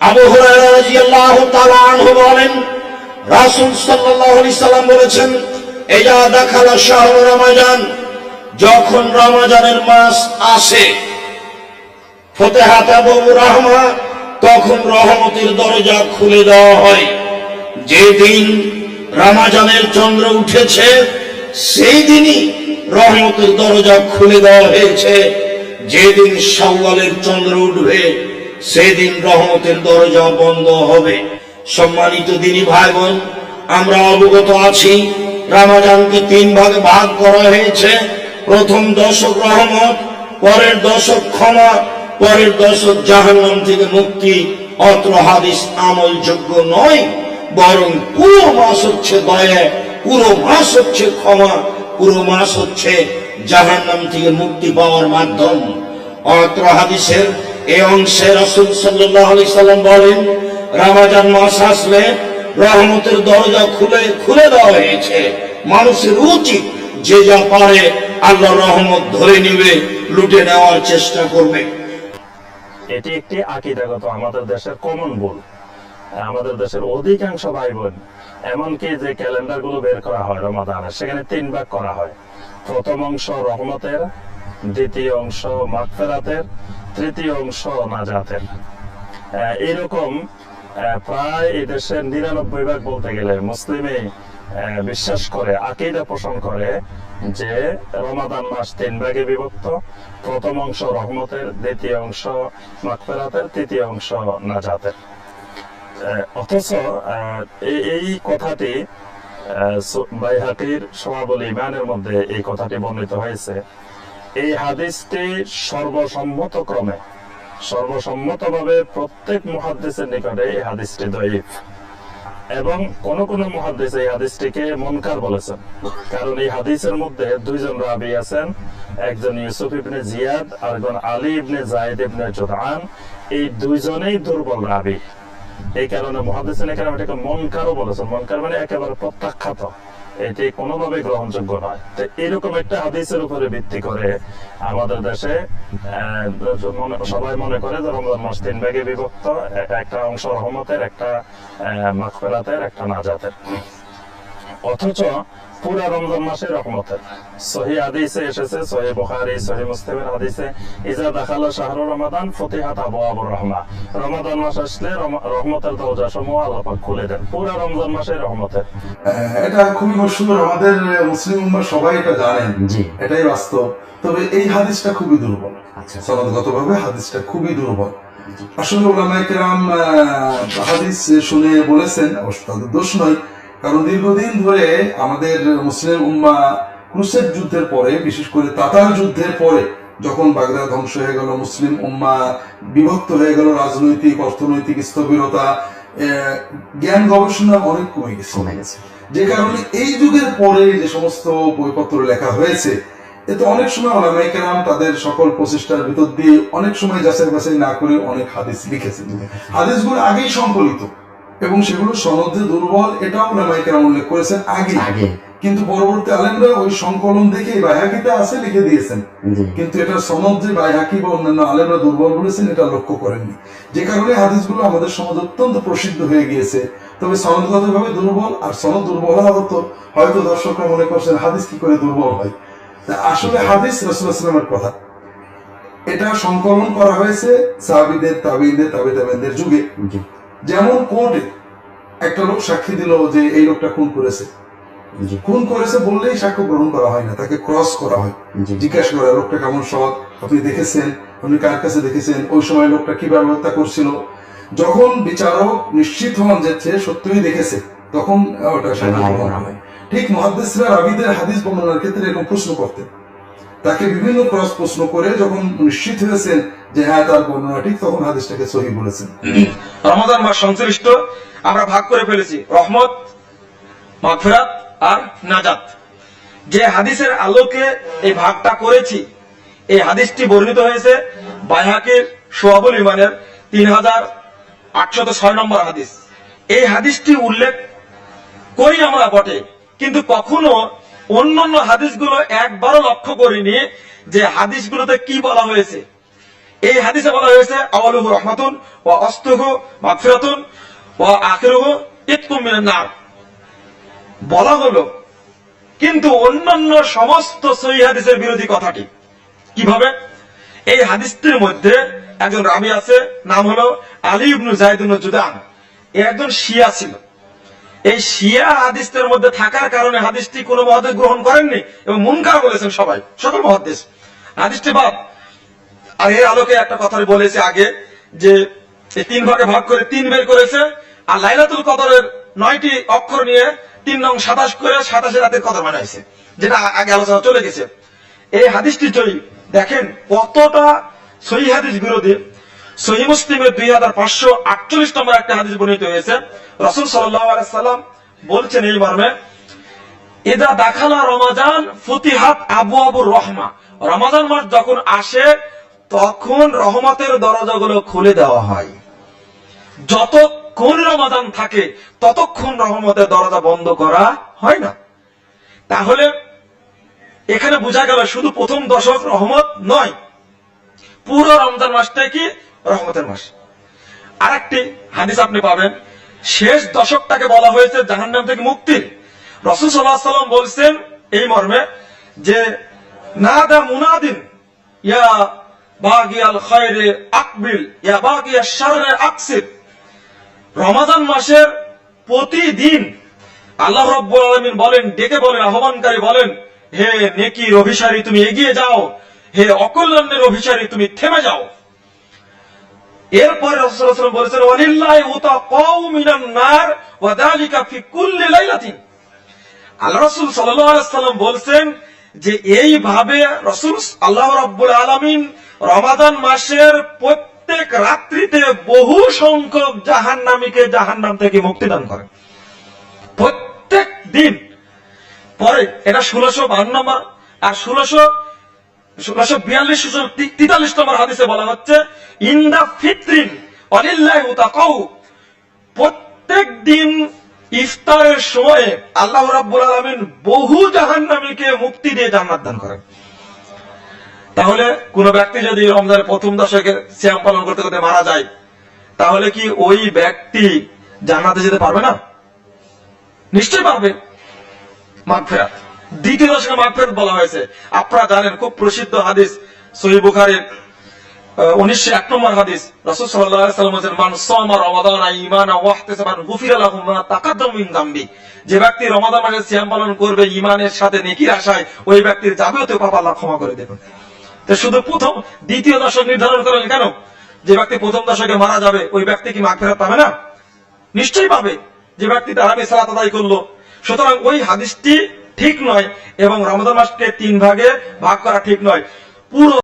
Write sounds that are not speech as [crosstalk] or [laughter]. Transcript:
আবু হুরায়রা বলেছেন এজা দাখালা রমাজান, যখন রমাজানের মাস আসে, ফতেহাত আবু রাহমা, তখন রহমতের দরজা খুলে দেওয়া হয়। যেদিন রামাজানের চন্দ্র উঠেছে সেই দিনই রহমতের দরজা খুলে দেওয়া হয়েছে। যেদিন শাওয়ালের চন্দ্র উঠবে সেদিন রহমতের দরজা বন্ধ হবে। সম্মানিত দিনী ভাই বোন আমরা অবগত আছি, রামাজানকে তিন ভাগে ভাগ করা হয়েছে। প্রথম দশক রহমত, পরের দশক ক্ষমা, পরের দশক জাহান্নাম থেকে মুক্তি। অত্র হাদিস আমলযোগ্য নয়, বরং পুরো মাস হচ্ছে দয়া, পুরো মাস হচ্ছে ক্ষমা, পুরো মাস হচ্ছে জাহান্নাম থেকে মুক্তি পাওয়ার মাধ্যম। অত্র হাদিসের এই অংশে রসুল সাল্লাহ আলি সাল্লাম বলেন, রামাজান মাস আসলে রহমতের দরজা খুলে খুলে দেওয়া হয়েছে। মানুষের উচিত যে যা পারে আল্লাহ রহমত ধরে নিবে, লুটে নেওয়ার চেষ্টা করবে। এটি একটি আকিদাগত আমাদের দেশের কমন ভুল আমাদের দেশের অধিকাংশ ভাই বোন এমনকি যে ক্যালেন্ডারগুলো বের করা হয় রমাদানের সেখানে তিন ভাগ করা হয়। প্রথম অংশ রহমতের, দ্বিতীয় অংশ মাগফেরাতের তৃতীয় অংশ নাজাতের। এরকম প্রায় এই দেশের নিরানব্বই ভাগ বলতে গেলে মুসলিমে বিশ্বাস করে, আকিদা পোষণ করে যে রমাদান মাস তিন ভাগে বিভক্ত। প্রথম অংশ রহমতের, দ্বিতীয় অংশ মাগফেরাতের, তৃতীয় অংশ নাজাতের। অথচ এই- কথাটি বাইহাকির সমাবল ইমানের মধ্যে এই কথাটি বর্ণিত হয়েছে। এই হাদিসটি সর্বসম্মত ক্রমে সর্বসম্মতভাবে প্রত্যেক মুহাদ্দিসের নিকটে এই হাদিসটি দইফ এবং কোন কোন মুহাদ্দিস এই হাদিসটিকে মনকার বলেছেন। কারণ এই হাদিসের মধ্যে দুইজন রাবি আছেন, একজন ইউসুফ ইবনে জিয়াদ আর একজন আলী ইবনে জায়েদ ইবনে জুদআন। এই দুইজনেই দুর্বল রাবি। এই কারণে এখানে এটাকে মনকারও বলেছেন। মনকার মানে একেবারে প্রত্যাখ্যাত। এটি কোনোভাবে গ্রহণযোগ্য নয়। তো এরকম একটা হাদিসের উপরে ভিত্তি করে আমাদের দেশে সবাই মনে করে যে রমজান মাস তিন ভাগে বিভক্ত একটা অংশ রহমতের, একটা মাখফেরাতের একটা নাজাতের। অথচ পুরা রমজান মাসে রহমতের। সহি হাদিসে এসেছে সহি বুখারী সহি মুসলিমের হাদিসে ইজা দাখালা শাহরু রমাদান ফতিহাত আবু আবু রহমা। রমাদান মাস আসলে রহমতের দরজা সমূহ আল্লাহ পাক খুলে দেন। পুরা রমজান মাসে রহমতের। এটা খুবই মশুর আমাদের মুসলিম উম্মাহ সবাই এটা জানেন। জি। এটাই বাস্তব। তবে এই হাদিসটা খুবই দুর্বল। আচ্ছা। সনদগত ভাবে হাদিসটা খুবই দুর্বল। আসলে ওলামায়ে কেরাম হাদিস শুনে বলেছেন অবশ্য তাদের দোষ নয় কারণ দীর্ঘদিন ধরে আমাদের মুসলিম উম্মা ক্রুসেড যুদ্ধের পরে বিশেষ করে তাতার যুদ্ধের পরে যখন বাগদাদ ধ্বংস হয়ে গেল মুসলিম উম্মা বিভক্ত হয়ে গেল রাজনৈতিক অর্থনৈতিক স্থবিরতা জ্ঞান গবেষণা অনেক কমে গেছে। কমে গেছে। যে কারণে এই যুগের পরে যে সমস্ত বইপত্র লেখা হয়েছে এতে অনেক সময় ওলামাইকেরাম তাদের সকল প্রচেষ্টার ভিতর দিয়ে অনেক সময় যাচাই বাছাই না করে অনেক হাদিস লিখেছেন। হাদিসগুলো আগেই সংকলিত। এবং সেগুলো সনদে দুর্বল এটাও ওলামাইকেরাম উল্লেখ করেছেন আগে। আগে। কিন্তু পরবর্তী আলেমরা ওই সংকলন দেখে বাইহাকিতে আছে লিখে দিয়েছেন। কিন্তু এটা সনদ যে বাইহাকি বা অন্যান্য আলেমরা দুর্বল বলেছেন এটা লক্ষ্য করেননি। যে কারণে হাদিসগুলো আমাদের সমাজ অত্যন্ত প্রসিদ্ধ হয়ে গিয়েছে। তবে সনদগত ভাবে দুর্বল আর সনদ দুর্বল হতো হয়তো দর্শকরা মনে করছেন হাদিস কি করে দুর্বল হয়? তা আসলে হাদিস রসুলামের কথা। এটা সংকলন করা হয়েছে সাহাবিদের তাবিদের তাবে তাবেদের যুগে যেমন কোর্টে একটা লোক সাক্ষী দিল যে এই লোকটা খুন করেছে। খুন করেছে বললেই সাক্ষ্য গ্রহণ করা হয় না তাকে ক্রস করা হয়। জিজ্ঞাসা করে লোকটা কেমন সৎ আপনি দেখেছেন? আপনি কার কাছে দেখেছেন? ওই সময় লোকটা কীভাবে হত্যা করছিল? যখন বিচারক নিশ্চিত হন যে সে সত্যই দেখেছে তখন ওটা সাক্ষ্য গ্রহণ হয় হয়। ঠিক মহাদ্দেশরা রাবিদের হাদিস বর্ণনার ক্ষেত্রে এরকম প্রশ্ন করতেন। তাকে বিভিন্ন ক্রস প্রশ্ন করে যখন নিশ্চিত হয়েছেন যে হ্যাঁ তার বর্ণনা ঠিক তখন হাদিসটাকে সহি বলেছেন। [clears throat] রমাদান মাস সংশ্লিষ্ট, আমরা ভাগ করে ফেলেছি, রহমত, মাগফিরাত আর নাজাত। যে হাদিসের আলোকে এই ভাগটা করেছি, এই হাদিসটি বর্ণিত হয়েছে বাইহাকির সোহাবুল ইমানের তিন হাজার আটশত ছয় নম্বর হাদিস। এই হাদিসটি উল্লেখ করি আমরা বটে, কিন্তু কখনো অন্যান্য হাদিসগুলো একবারও লক্ষ্য করিনি যে হাদিসগুলোতে কি বলা হয়েছে। এই হাদিসে বলা হয়েছে আওয়ালুহু রহমাতুন ওয়া অস্তুহু মাগফিরাতুন ওয়া আখিরুহু ইতকুম মিনান নার। বলা হলো, কিন্তু অন্যান্য সমস্ত সহি হাদিসের বিরোধী কথাটি কীভাবে? এই হাদিসটির মধ্যে একজন রাবি আছে, নাম হলো আলী ইবনু জাহিদুল জুদান। একজন শিয়া ছিল। এই শিয়া হাদিসের মধ্যে থাকার কারণে হাদিসটি কোনো মহাদেশ গ্রহণ করেননি এবং মুনকার বলেছেন সবাই, সকল মহাদেশ হাদিসটি বাদ। আর এর আলোকে একটা কথা বলেছে আগে, যে তিন ভাগে ভাগ করে তিন বের করেছে, আর লাইলাতুল কদরের নয়টি অক্ষর নিয়ে তিন নং সাতাশ করে সাতাশে রাতের কদর বানাইছে, যেটা আগে আলোচনা চলে গেছে। এই হাদিসটি জয়ী দেখেন, কতটা সহি হাদিস বিরোধী। সহি মুসলিমের দুই হাজার পাঁচশো আটচল্লিশ নম্বর একটা হাদিস বর্ণিত হয়েছে। রসুল সাল্লাম বলছেন এই মর্মে এদা দাখালা রমাজান ফতিহাত আবু আবু রহমা। রমাজান মাস যখন আসে তখন রহমতের দরজাগুলো খুলে দেওয়া হয়। যতক্ষণ রমাজান থাকে, ততক্ষণ রহমতের দরজা বন্ধ করা হয় না। তাহলে এখানে বোঝা গেল শুধু প্রথম দশক রহমত নয়, পুরো রমজান মাসটাই কি? রহমতের মাস। আরেকটি হাদিস আপনি পাবেন, শেষ দশকটাকে বলা হয়েছে জাহান্নাম থেকে মুক্তির। রসুল সাল্লাম বলছেন এই মর্মে যে, নাদা মুনাদিন, ইয়া রমাজান মাসের প্রতিদিন আল্লাহ রব্বুল আলামিন বলেন, ডেকে বলেন, আহ্বানকারী বলেন, হে নেকির অভিসারী, তুমি এগিয়ে যাও। হে অকল্যাণের অভিসারী, তুমি থেমে যাও। এরপরে মিনান নার আল্লাহ রাসূল বলছেন যে এইভাবে রাসূল আল্লাহ রাব্বুল আলামিন রমাদান মাসের প্রত্যেক রাত্রিতে বহু সংখ্যক জাহান্নামীকে জাহান্নাম থেকে মুক্তি দান করেন প্রত্যেক দিন। পরে এটা ষোলোশো বান্ন নম্বর আর ষোলোশো ষোলোশো বিয়াল্লিশ তেতাল্লিশ নম্বর হাদিসে বলা হচ্ছে, ইন্দা ফিত্রিন অলিল্লাহ প্রত্যেক দিন ইফতারের সময়ে আল্লাহ রাব্বুল আলামিন বহু জাহান্নামীকে মুক্তি দিয়ে জান্নাত দান করেন। তাহলে কোন ব্যক্তি যদি রমজানের প্রথম দশকে শ্যাম পালন করতে করতে মারা যায়, তাহলে কি ওই ব্যক্তি জান্নাতে যেতে পারবে না? নিশ্চয় পারবে। মাগফিরাত। দ্বিতীয় দশকে মাগফিরাত বলা হয়েছে। আপনারা জানেন, খুব প্রসিদ্ধ হাদিস সহি বুখারীর রমাদান যে ব্যক্তি রমাদান মাসে সিয়াম পালন করবে ঈমানের সাথে নেকির আশায়, ওই ব্যক্তির যাবতীয় পাপ আল্লাহ ক্ষমা করে দেবেন। তো শুধু প্রথম, দ্বিতীয় দশক নির্ধারণ করেন কেন? যে ব্যক্তি প্রথম দশকে মারা যাবে, ওই ব্যক্তি কি মাগফিরাত পাবে না? নিশ্চয়ই পাবে। যে ব্যক্তি তারাবি সালাত আদায় করল। সুতরাং ওই হাদিসটি ঠিক নয় এবং রমজান মাসকে তিন ভাগে ভাগ করা ঠিক নয়। পুরো